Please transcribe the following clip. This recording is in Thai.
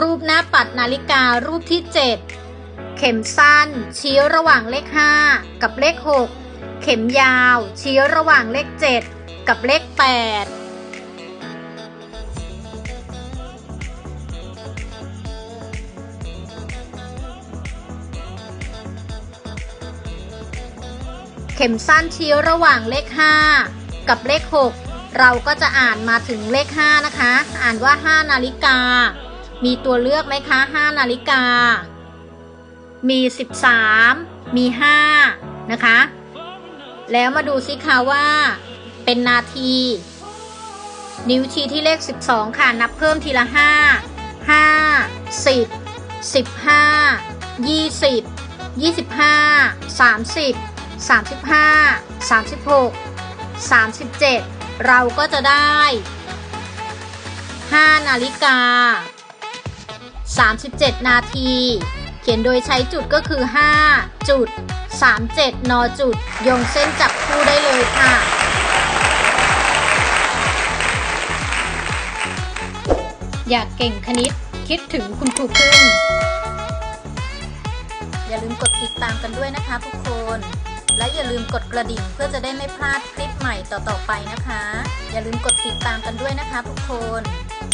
รูปหน้าปัดนาฬิการูปที่ 7 เข็มสั้น ชี้ระหว่างเลข 5 กับเลข 6 เข็มยาว ชี้ระหว่างเลข 7 กับเลข 8เข็มสั้นชี้ระหว่างเลข 5 กับเลข 6 เราก็จะอ่านมาถึงเลข 5 นะคะ อ่านว่า 5 นาฬิกา มีตัวเลือกไหมคะ5นาฬิกา มี 13 มี 5 นะคะ แล้วมาดูสิคะว่า เป็นนาที นิ้วชี้ที่เลข 12 ค่ะ นับเพิ่มทีละ 5 5 10 15 20 25 30 35 36 37 เราก็จะได้ 5 นาฬิกา 37 นาที เขียนโดยใช้จุดก็คือ 5 จุด 37นจุดโยงเส้นจับคู่ได้เลยค่ะ อยากเก่งคณิตคิดถึงคุณครูพึ่งอย่าลืมกดติดตามกันด้วยนะคะทุกคน และอย่าลืมกดกระดิ่งเพื่อจะได้ไม่พลาดคลิปใหม่ต่อๆไปนะคะ อย่าลืมกดติดตามกันด้วยนะคะทุกคน